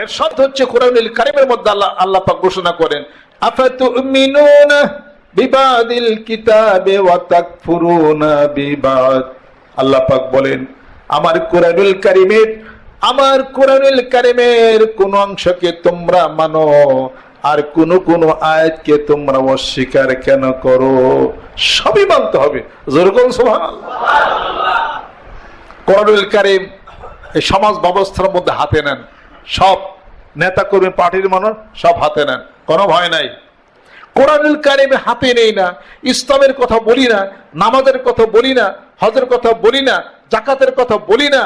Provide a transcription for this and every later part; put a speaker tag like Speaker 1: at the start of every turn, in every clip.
Speaker 1: এর শব্দ হচ্ছে কোরআনুল কারিমের মধ্যে আল্লাহ আল্লাহ পাক ঘোষণা করেন, আফাতুমিনুনা বিবাদিল কিতাবে ওয়া তাকফুরুনা বিবাদ। আল্লাহ পাক বলেন, আমার কোরআনুল কারিমের, আমার কোরআনুল কারিমের কোন অংশকে তোমরা মানো, আর কোন কোন আয়াতকে তোমরা অস্বীকার কেন করো? সবই মানতে হবে। যেরকম কোরআনুল কারিম এই সমাজ ব্যবস্থার মধ্যে হাতে নেন। সব নেতা কর্মী পার্টির মানুষ সব হাতে নেন, কোনো ভয় নাই। কোরআনুল কারিমে হাতে নেই না, ইসলামের কথা বলি না, নামাজের কথা বলি না, হজের কথা বলি না জাকাতের কথা বলি না,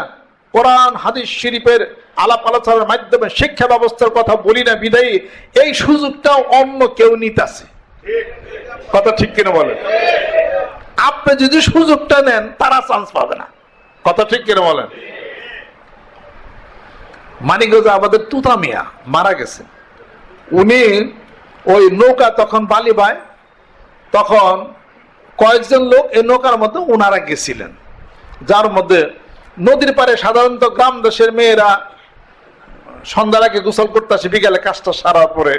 Speaker 1: কোরআন, হাদিস শরীফের আলাপ আলোচনার মাধ্যমে শিক্ষা ব্যবস্থার কথা বলি না, বিদায়ী। এই সুযোগটাও অন্য কেউ নিতেছে। কথা ঠিক কিনা বলেন? আপনি যদি সুযোগটা নেন, তারা চান্স পাবে না। কথা ঠিক কিনা বলেন? মানিকগঞ্জে আমাদের তুতা মিয়া মারা গেছে। উনি ওই নৌকা তখন বালি বায় তখন কয়েকজন লোক এই নৌকার মধ্যে ওনারা গেছিলেন। যার মধ্যে নদীর পারে সাধারণত গ্রাম দেশের মেয়েরা সন্ধ্যার আগে গোসল করতে আসে, বিকালে কাজটা সারার পরে।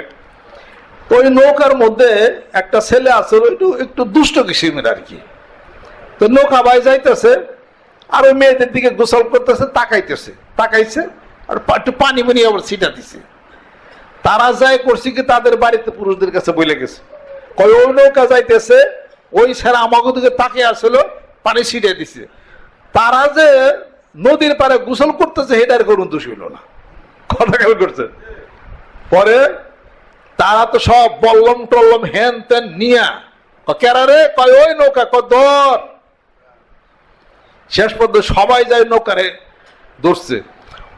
Speaker 1: তো ওই নৌকার মধ্যে একটা ছেলে আছে একটু একটু দুষ্ট কিসিমের আর কি। তো নৌকা বাই যাইতেছে, আর ওই মেয়েদের দিকে গোসল করতেছে, তাকাইতেছে, তাকাইছে। আর একটু পানি পানি আবার ছিটা দিছে। তারা যায় করছে কি তাদের বাড়িতে পুরুষদের কাছে বলে গেছে। কয়, ওই নৌকা যাইতেছে, ওই স্যার আমাকে দিকে তাকিয়ে আসলো, পানি ছিটে দিছে। তারা যে নদীর পারে গোসল করতেছে সেটার করুন দোষ হইল না। কথা খেয়াল করছে? পরে তারা তো সব বল্লম টল্লম হেন তেন নিয়া কেরা রে? কয়, ওই নৌকা, কয়, ধর। শেষ পর্যন্ত সবাই যায় নৌকারে ধরছে।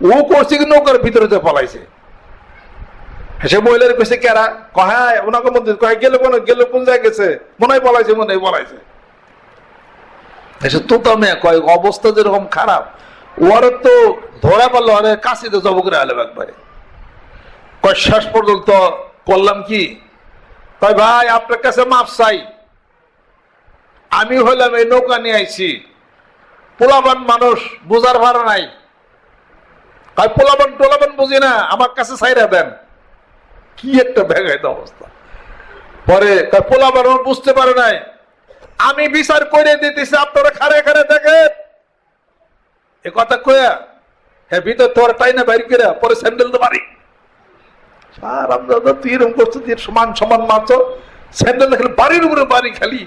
Speaker 1: ও করছে কি নৌকার ভিতরে যে পলাইছে সে মহিলার কইছে কেরা? কহায় ওনাকে মধ্যে কয়, গেলে কোন গেলে কোন জায়গায় গেছে? মনে হয় পলাইছে মনে হয় পলাইছে এসে তোতা মেয়ে কয়, অবস্থা যেরকম খারাপ ওরা তো ধরা পারল আরে কাশিতে জব করে আলো একবারে। কয়, শেষ পর্যন্ত করলাম কি? তাই ভাই, আপনার কাছে মাপ চাই। আমি হইলাম এই নৌকা নিয়ে আইছি। পোলাবান মানুষ বোঝার ভাড়া নাই। কয়, পোলাবান টোলাবান বুঝি না, আমার কাছে সাইরা দেন। কি একটা ব্যাগাইত অবস্থা। পরে কয়, পোলাবান বুঝতে পারে নাই। আমি বিচার করে দিতেছি, আপনারা খারে খারে দেখেন। এ কথা কয়া হ্যাঁ ভিতর তোর টাই না বাইর করে পরে স্যান্ডেল তো আমরা তুই এরকম করছ তুই সমান সমান মাছ স্যান্ডেল দেখলে বাড়ির উপরে বাড়ি খালি।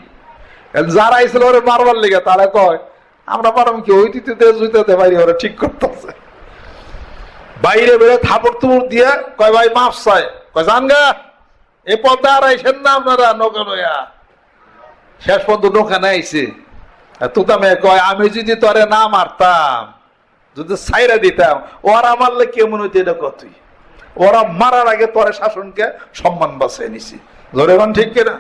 Speaker 1: যারা আইছিল ওরা মারবার লেগে, তারা কয়, আমরা পারম কি? ওই দিতে জুইতে বাইরে ওরা ঠিক করতেছে। বাইরে বেড়ে থাপড় তুমুর দিয়ে কয়, ভাই, মাফ চায় কয়, জান গা, এ পথে আর আইসেন না আপনারা নৌকা নয়া শেষ পর্যন্ত নৌকা নাইছে তুতামে কয়, আমি যদি তোরে না মারতাম, যদি সাইরা দিতাম, ওরা মারলে কেমন হইতে এটা কতই ওরা মারার আগে তোরে শাসনকে সম্মান বাঁচিয়ে নিছি। ধরে এখন ঠিক কিনা?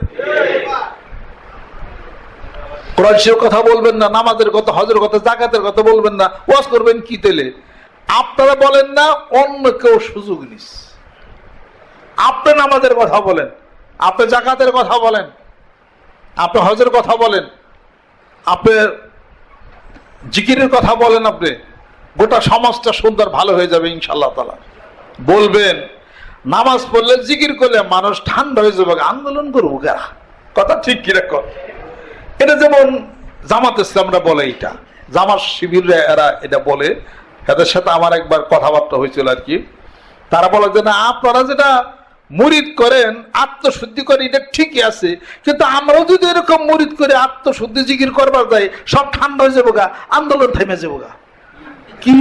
Speaker 1: কথা বলবেন না, নামাজের কথা, হজের কথা জাকাতের কথা বলবেন না। ওয়াজ করবেন কি তেলে? আপনারা বলেন না, অন্য কেউ সুযোগ নিস। আপনি নামাজের কথা বলেন, আপনি জাকাতের কথা বলেন, আপনি হজের কথা বলেন, আপনি জিকিরের কথা বলেন আপনি, গোটা সমাজটা সুন্দর ভালো হয়ে যাবে ইনশাল্লাহ তালা বলবেন, নামাজ পড়লে জিকির করলে মানুষ ঠান্ডা হয়ে যাবে, আন্দোলন করব কারা কথা ঠিক কীরকম এটা যেমন জামাত ইসলামরা বলে এটা, জামাত শিবিররা এরা এটা বলে এদের সাথে আমার একবার কথাবার্তা হয়েছিল আর কি। তারা বলে যে, না, আপনারা যেটা মুরিদ করেন, আত্মশুদ্ধি করে এটা ঠিকই আছে। কিন্তু আমরাও যদি এরকম মুরিদ করে আত্মশুদ্ধি জিকির করবার যাই, সব ঠান্ডা হয়ে যাব গা আন্দোলন থেমে যাব গা কি?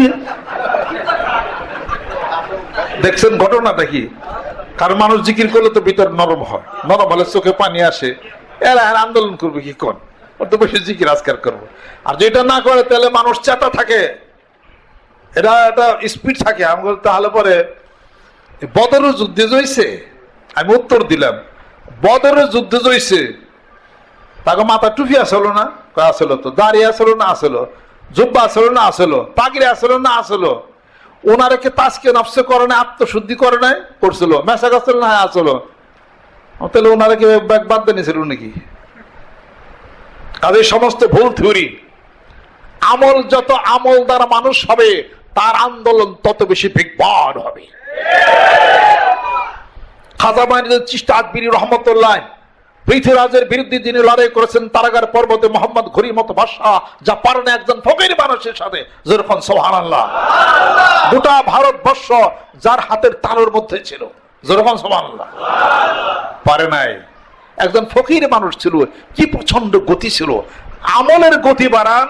Speaker 1: দেখছেন ঘটনাটা কি? কারণ মানুষ জিকির করলে তো ভিতর নরম হয়, নরম হলে চোখে পানি আসে। এরা আর আন্দোলন করবে কি কোন? ওর তো জিকির আজকার করব। আর যেটা না করে, তাহলে মানুষ চেতা থাকে। এটা একটা স্পিড থাকে। আমি তাহলে পরে বদরের যুদ্ধে জইছে? আমি উত্তর দিলাম, বদরের যুদ্ধে জইছে। তাকে মাথা টুপি আসলো না? আসলো তো। দাঁড়িয়ে আসলো না, আসলো। জুব্বা আসলো না, আসলো। পাগড়ি আসলো না, আসলো। ওনারা কি তাজকে নফসে করে না আত্মশুদ্ধি করে নাই, করছিল। মেসা আসলো না হ্যাঁ আসলো। তাহলে ওনারা কি ব্যাগ বাদ দিয়ে নিয়েছিল নাকি? কাজে সমস্ত ভুল থিওরি। আমল যত আমল দ্বারা মানুষ হবে তার আন্দোলন তত বেশি বিগবান হবে। খাজা মাইনুদ্দিন চিস্তা রহমতুল্লাহ বিরুদ্ধে যিনি লড়াই করেছেন, তারাগার পর্বতে মোহাম্মদ ঘুরির মতো ভাষা যা পারেন একজন ফকির মানুষের সাথে, যেরকম সোহান আল্লাহ গোটা ভারতবর্ষ যার হাতের তালুর মধ্যে ছিল, যেরকম সোহান আল্লাহ পারে নাই। একজন ফকির মানুষ ছিল, কি প্রচণ্ড গতি ছিল। আমলের গতি বাড়ান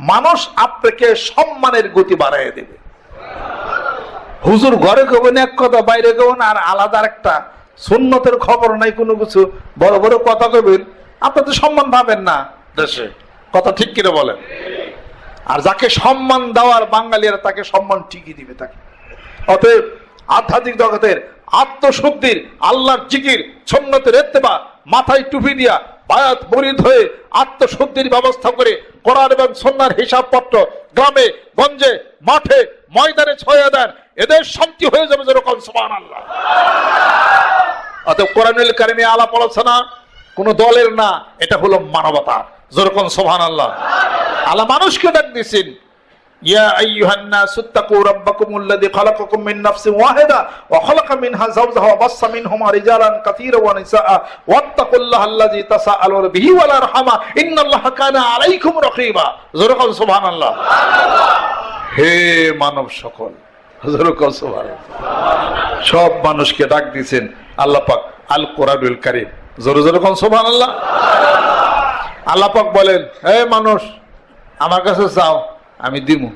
Speaker 1: মানুষ আপনাকে সম্মানের গতি বাড়াই দেবে। হুজুর ঘরে কেবেন এক কথা বাইরে কেবেন আর আলাদা একটা সুন্নতের খবর নাই, কোনো কিছু। বড় বড় কথা কবেন আপনি তো সম্মান পাবেন না দেশে। কথা ঠিক কিনা বলেন? আর যাকে সম্মান দেওয়ার বাঙালিরা তাকে সম্মান ঠিকই দিবে তাকে। অতএব আধ্যাত্মিক জগতের আত্মশুদ্ধির, আল্লাহর জিকির ছন্নতের এত্তেবা, মাথায় টুপি দিয়া বায়াত মরিদ হয়ে আত্মশুদ্ধির ব্যবস্থা করে কোরআন এবং সন্ন্যার হিসাবপত্র গ্রামে, গঞ্জে, মাঠে, ময়দানে ছয়া দেন। এদের শান্তি হয়ে যাবে যেরকম সমান আল্লাহ অতএব কোরআনুল কারিমে আলাপ আলোচনা কোন দলের না, এটা হলো মানবতা। যেরকম সোহান আল্লাহ আল্লাহ মানুষকে ডাক দিয়েছেন يا أيها الناس اتقوا ربكم الذي خلقكم من نفس واحدة وخلق منها زوجها وبص منهما رجالا كثيرا ونساء واتقوا الله الذي تساءلون به والأرحام إن الله كان عليكم رقيبا যেরকম সুবহান আল্লাহ হে মানব সকল যেরকম সুবহান সব মানুষকে ডাক দিয়েছেন আল্লাহ পাক আল কোরআনুল কারীম জোরে জোরে কোন সুবহান আল্লাহ আল্লাহ পাক বলেন হে মানুষ আমার কাছে চাও আমি দিমু।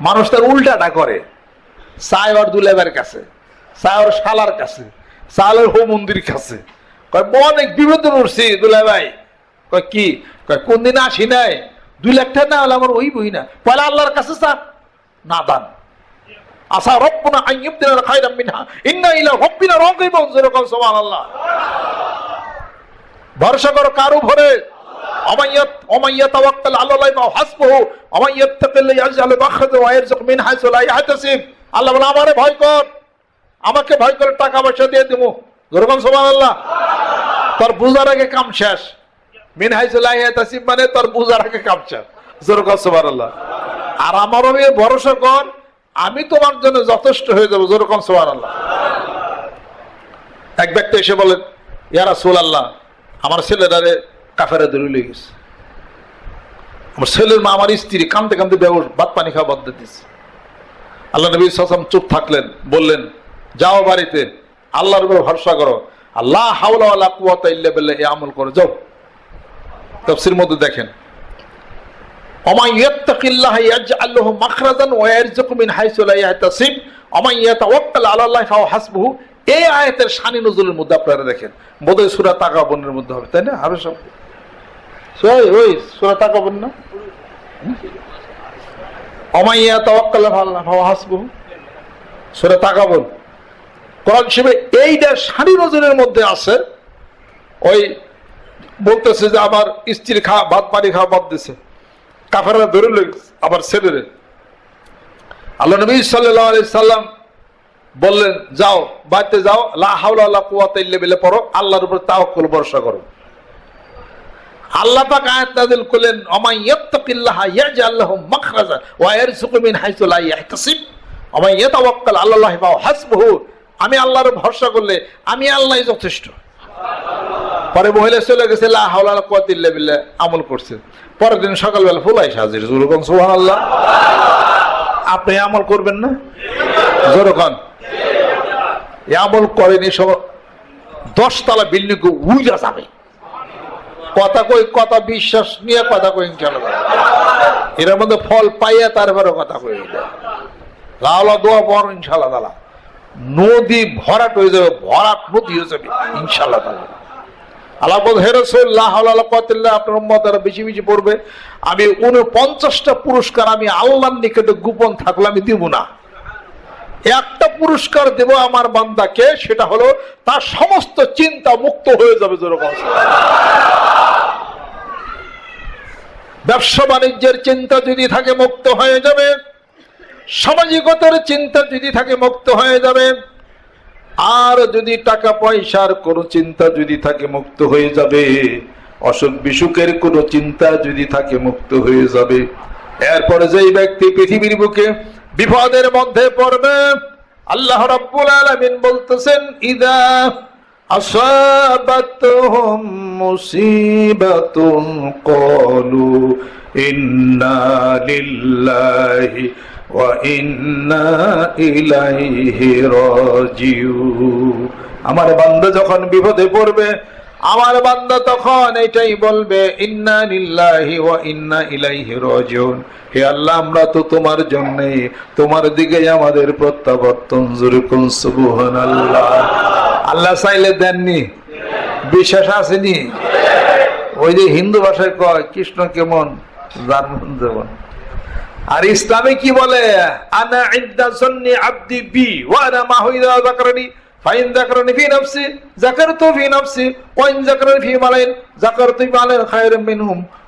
Speaker 1: মানুষ তার উল্টাটা করে। চায় ওর দুলেবের কাছে চায় শালার কাছে চালের হো মন্দির কাছে। কয় অনেক বিপদে পড়ছি দুলে ভাই কয়, কি? কয় কোন দিন আসি নাই? দুই লাখ টাকা না হলে আমার ওই বই না। পয়লা আল্লাহর কাছে চান না দান। আসা রব্বনা আইয়ুবদিনা খায়রাম মিনহা। ইন্না ইলা রব্বিনা রাগিবুন। যেরকম, সুবহানাল্লাহ। ভরসা করো কার উপরে। আল্লাহ আমারে ভয় কর। আমাকে ভয় করে টাকা পয়সা দিয়ে দেবো যেরকম সুবহানাল্লাহ। তোর বুঝার আগে কাম শেষ। মিন হাইসু মানে তোর বুঝার আগে কাম শেষ। আর আমার ভরসা কর, আমি তোমার জন্য যথেষ্ট হয়ে যাব। যেরকম সুবহানাল্লাহ। এক ব্যক্তি এসে বলেন, ইয়া আল্লাহ আমার ছেলেরারে কাফেরা ধরে লিয়ে গেছে। আমার ছেলের মা, আমার স্ত্রী কান্দতে কান্দতে ব্যবস ভাত পানি খাওয়া বন্ধ দিচ্ছে আল্লাহ নবী সাসাম চুপ থাকলেন, বললেন, যাও বাড়িতে, আল্লাহর উপর ভরসা করো। আল্লাহ হাওলা ওয়ালা কুওয়াতা ইল্লা এই আমল করো যাও। তাফসীর মধ্যে দেখেন আল্লাহ হাসবুহু। এই আয়াতের শানি নজরুলের মধ্যে আপনারা দেখেন, বোধহয় সুরা তাকাবনের মধ্যে হবে, তাই না? আরও সব। ওই না। অমাইয়া এইটা মধ্যে আছে। ওই বলতেছে যে আমার স্ত্রীর খাওয়া ভাত পানি খাওয়া বাদ দিছে। কাফেরা ধরে আবার ছেলেরে। আল্লাহ নবী সাল্লাম বললেন, যাও, বাড়িতে যাও, লা বিল্লাহ পড়ো, আল্লাহর উপর তাওয়াক্কুল ভরসা করো। আল্লাহ পাক আয়াত নাযিল করলেন ওমাই ইয়াত্তাকিল্লাহা ইয়াজআল লাহু মাখরাজা ওয়া ইয়ারযুকু মিন হাইসু লা ইয়াহতাসিব ওমাই ইয়াতাওয়াক্কাল আলাল্লাহি ফাহুয়া হাসবুহু। আমি আল্লাহর ভরসা করলে আমি আল্লাহই যথেষ্ট। পরে মহিলা চলে গেছে, লা হাওলা লা কুওয়াতা ইল্লা বিল্লাহ। আমল করছে। পরের দিন সকালবেলা ফুলাই সাজির জুরুকন সুবহানাল্লাহ। আপনি আমল করবেন না? জোরকন আমল করেনি সব দশতলা বিল্ডিং উইরা যাবে। কথা কই, কথা বিশ্বাস নিয়ে কথা কই ইনশাল্লাহ এর মধ্যে ফল পাইয়া তারপরে কথা কই। লাউলা দোয়া পর ইনশাল্লাহ তালা। নদী ভরাট হয়ে যাবে, ভরাট নদী হয়ে যাবে ইনশাল্লাহ তালা। আল্লাহ বল হেরসুল্লাহ আপনার উম্মতেরা বেশি বেশি পড়বে। আমি উনপঞ্চাশটা পুরস্কার আমি আল্লাহর নিকটে গোপন থাকলে আমি দিব না। একটা পুরস্কার দেব আমার বান্দাকে, সেটা হলো তার সমস্ত চিন্তা মুক্ত হয়ে যাবে যেরকম ব্যবসা বাণিজ্যের চিন্তা যদি থাকে মুক্ত হয়ে যাবে, সামাজিকতার চিন্তা যদি থাকে মুক্ত হয়ে যাবে, আর যদি টাকা পয়সার কোনো চিন্তা যদি থাকে মুক্ত হয়ে যাবে, অসুখ বিসুখের কোনো চিন্তা যদি থাকে মুক্ত হয়ে যাবে, এরপরে যেই ব্যক্তি পৃথিবীর বুকে বিপদের মধ্যে পড়বে, আল্লাহ রাব্বুল আলামিন বলতেছেন, ইদা মুসিবাতুন ক্বালু, ইন্না লিল্লাহি ওয়া ইন্না ইলাইহি রাজিউন। আমার বান্দা যখন বিপদে পড়বে, আমার বান্দা তখন এটাই বলবে, ইন্না লিল্লাহি ওয়া ইন্না ইলাইহি রাজিউন। হে আল্লাহ, আমরা তো তোমার জন্যই তোমার দিকে আমাদের প্রত্যাবর্তন। জুরকুন সুবহানাল্লাহ। আল্লাহ চাইলে দেননি। বিশ্বাস আসেনি ওই যে হিন্দু ভাষায় কয়, কৃষ্ণ কেমন আর ইসলামে কি বলে? আনা ইদ্দা সন্নি আব্দি বি, ওয়া আনা মা হুইদা যাকরানি ফাইন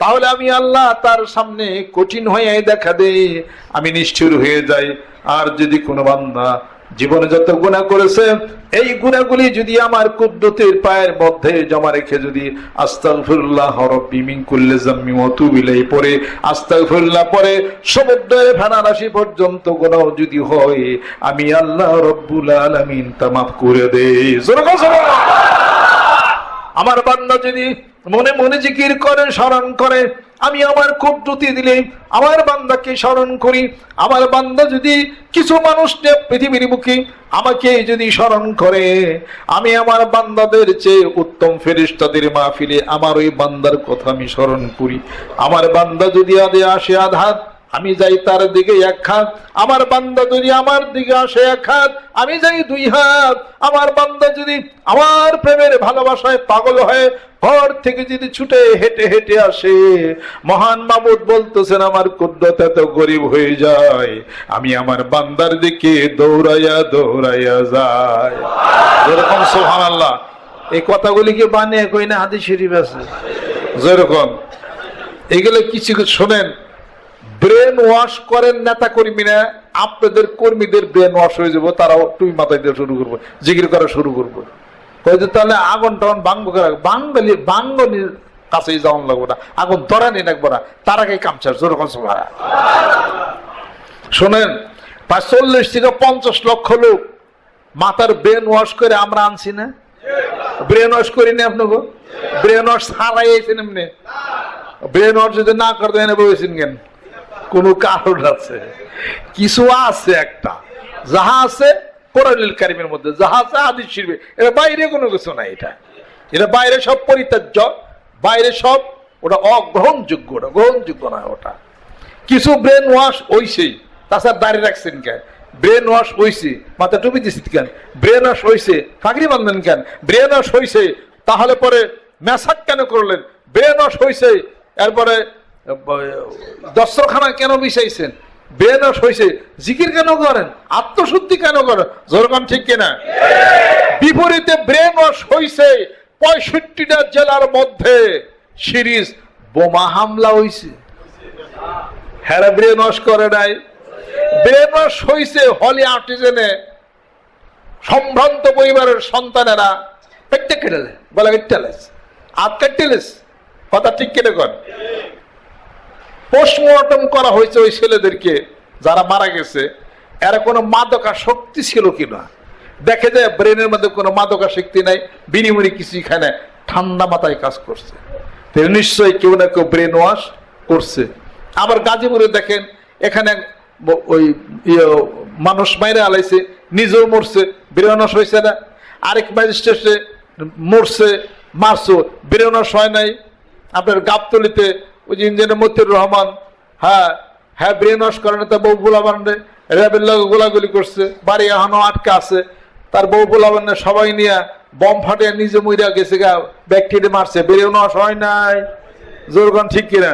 Speaker 1: তাহলে আমি আল্লাহ তার সামনে কঠিন হয়ে দেখা দেই, আমি নিষ্ঠুর হয়ে যাই আর যদি কোনো বান্দা জীবনে যত গুণা করেছে, এই গুণাগুলি যদি আমার কুদ্দতের পায়ের মধ্যে জমা রেখে যদি ওয়া পরে পরে সমুদ্রের পর্যন্ত যদি হয়, আমি করে দেই। আমার বান্দা যদি মনে মনে জিকির করে, স্মরণ করে, আমি আমার খুব দ্রুতি দিলে আমার বান্দাকে স্মরণ করি। আমার বান্দা যদি কিছু মানুষ পৃথিবীর মুখে আমাকে যদি স্মরণ করে, আমি আমার বান্দাদের চেয়ে উত্তম ফেরিস্তাদের মাহফিলে আমার ওই বান্দার কথা আমি স্মরণ করি। আমার বান্দা যদি আদে আসে আধাত আমি যাই তার দিকে এক হাত, আমার বান্দা যদি আমার দিকে আসে এক হাত, আমি যাই দুই হাত। আমার বান্দা যদি আমার প্রেমের ভালোবাসায় পাগল হয়ে, ঘর থেকে যদি ছুটে হেঁটে হেঁটে আসে, মহান মামুদ বলতেছেন, আমার কুদ্দত এত গরিব হয়ে যায়, আমি আমার বান্দার দিকে দৌড়াইয়া দৌড়াইয়া যায় যেরকম সোহান আল্লাহ এই কথাগুলি কি বানিয়ে কই না হাদিস শরীফ আছে? যেরকম। এগুলো কিছু শোনেন ব্রেন ওয়াশ করেন নেতা কর্মীরা আপনাদের কর্মীদের ব্রেন ওয়াশ হয়ে যাব, তারাও টুই মাথায় দিয়ে শুরু করব জিগির করা শুরু করব। কইতে তাহলে আগুন টাগুন বাঙ্গ করা বাঙ্গলি বাঙ্গলির কাছেই যাওয়ান লাগবো না। আগুন ধরানি রাখব না। তার আগে কামচার জোর ভাড়া শোনেন, প্রায় চল্লিশ থেকে পঞ্চাশ লক্ষ লোক মাথার ব্রেন ওয়াশ করে আমরা আনছি না? ব্রেন ওয়াশ করি না আপনাকে? ব্রেন ওয়াশ ছাড়াই আইছেন এমনি। ব্রেন ওয়াশ যদি না করতে এনে বলেছেন কেন? কোনো কারণ আছে। কিছু আছে একটা। যাহা আছে, কোরআনুল কারিমের মধ্যে যাহা আছে, হাদিস শিরবে এটা বাইরে কোনো কিছু নাই এটা। এটা বাইরে সব পরিত্যাজ্য, বাইরে সব ওটা অগ্রহণযোগ্য, ওটা গ্রহণযোগ্য না ওটা। কিছু ব্রেন ওয়াশ হইছেই তাছাড়া দাঁড়িয়ে রাখছেন কেন? ব্রেন ওয়াশ হইছে, মাথা টুপি দিচ্ছি কেন? ব্রেন ওয়াশ হইছে ফাঁকরি বান্ধেন কেন? ব্রেন ওয়াশ হইছে, তাহলে পরে মেসাক কেন করলেন? ব্রেন ওয়াশ হইছে, এরপরে দস্ত্রখানা কেন বিষাইছেন ওয়াশ হইছে। জিকির কেন করেন? আত্মশুদ্ধি কেন করেন? যেরকম ঠিক কিনা? বিপরীতে ব্রেন ওয়াশ হইছে পঁয়ষট্টিটা জেলার মধ্যে। সিরিজ বোমা হামলা হইছে। হ্যাঁ ব্রেন ওয়াশ করে নাই। ব্রেন ওয়াশ হইছে হলি আর্টিজেনে। সম্ভ্রান্ত পরিবারের সন্তানেরা। পেটে কেটেলে বলে কেটেলেস আত কেটেলেস কথা ঠিক কেটে কর পোস্টমর্টম করা হয়েছে ওই ছেলেদেরকে যারা মারা গেছে, এরা কোনো মাদকা শক্তি ছিল কিনা? দেখে যায় ব্রেনের মধ্যে কোনো মাদকা শক্তি নাই, বিনিময়ে কিছু এখানে ঠান্ডা মাথায় কাজ করছে। নিশ্চয়ই কেউ না কেউ ব্রেন ওয়াশ করছে। আবার গাজীপুরে দেখেন, এখানে ওই ইয়ে মানুষ মাইরে আলাইছে, নিজেও মরছে ব্রেন ওয়াশ হয়েছে না। আরেক ম্যাজিস্ট্রেটে মরছে, মারছো ব্রেন ওয়াশ হয় নাই। আপনার গাবতলিতে ওই যে ইঞ্জিনিয়ার মতিউর রহমান হ্যাঁ হ্যাঁ ব্রেন ওয়াশ করে না, তার বউ গোলাবান র্যাবের লোক গোলাগুলি করছে, বাড়ি এখনও আটকা আছে। তার বউ গোলাবান সবাই নিয়ে বম ফাটিয়ে নিজে মইরা গেছে গা, ব্যাকটেরিয়া মারছে। বেরিয়ে নশ হয় নাই। জোরগান ঠিক কিনা?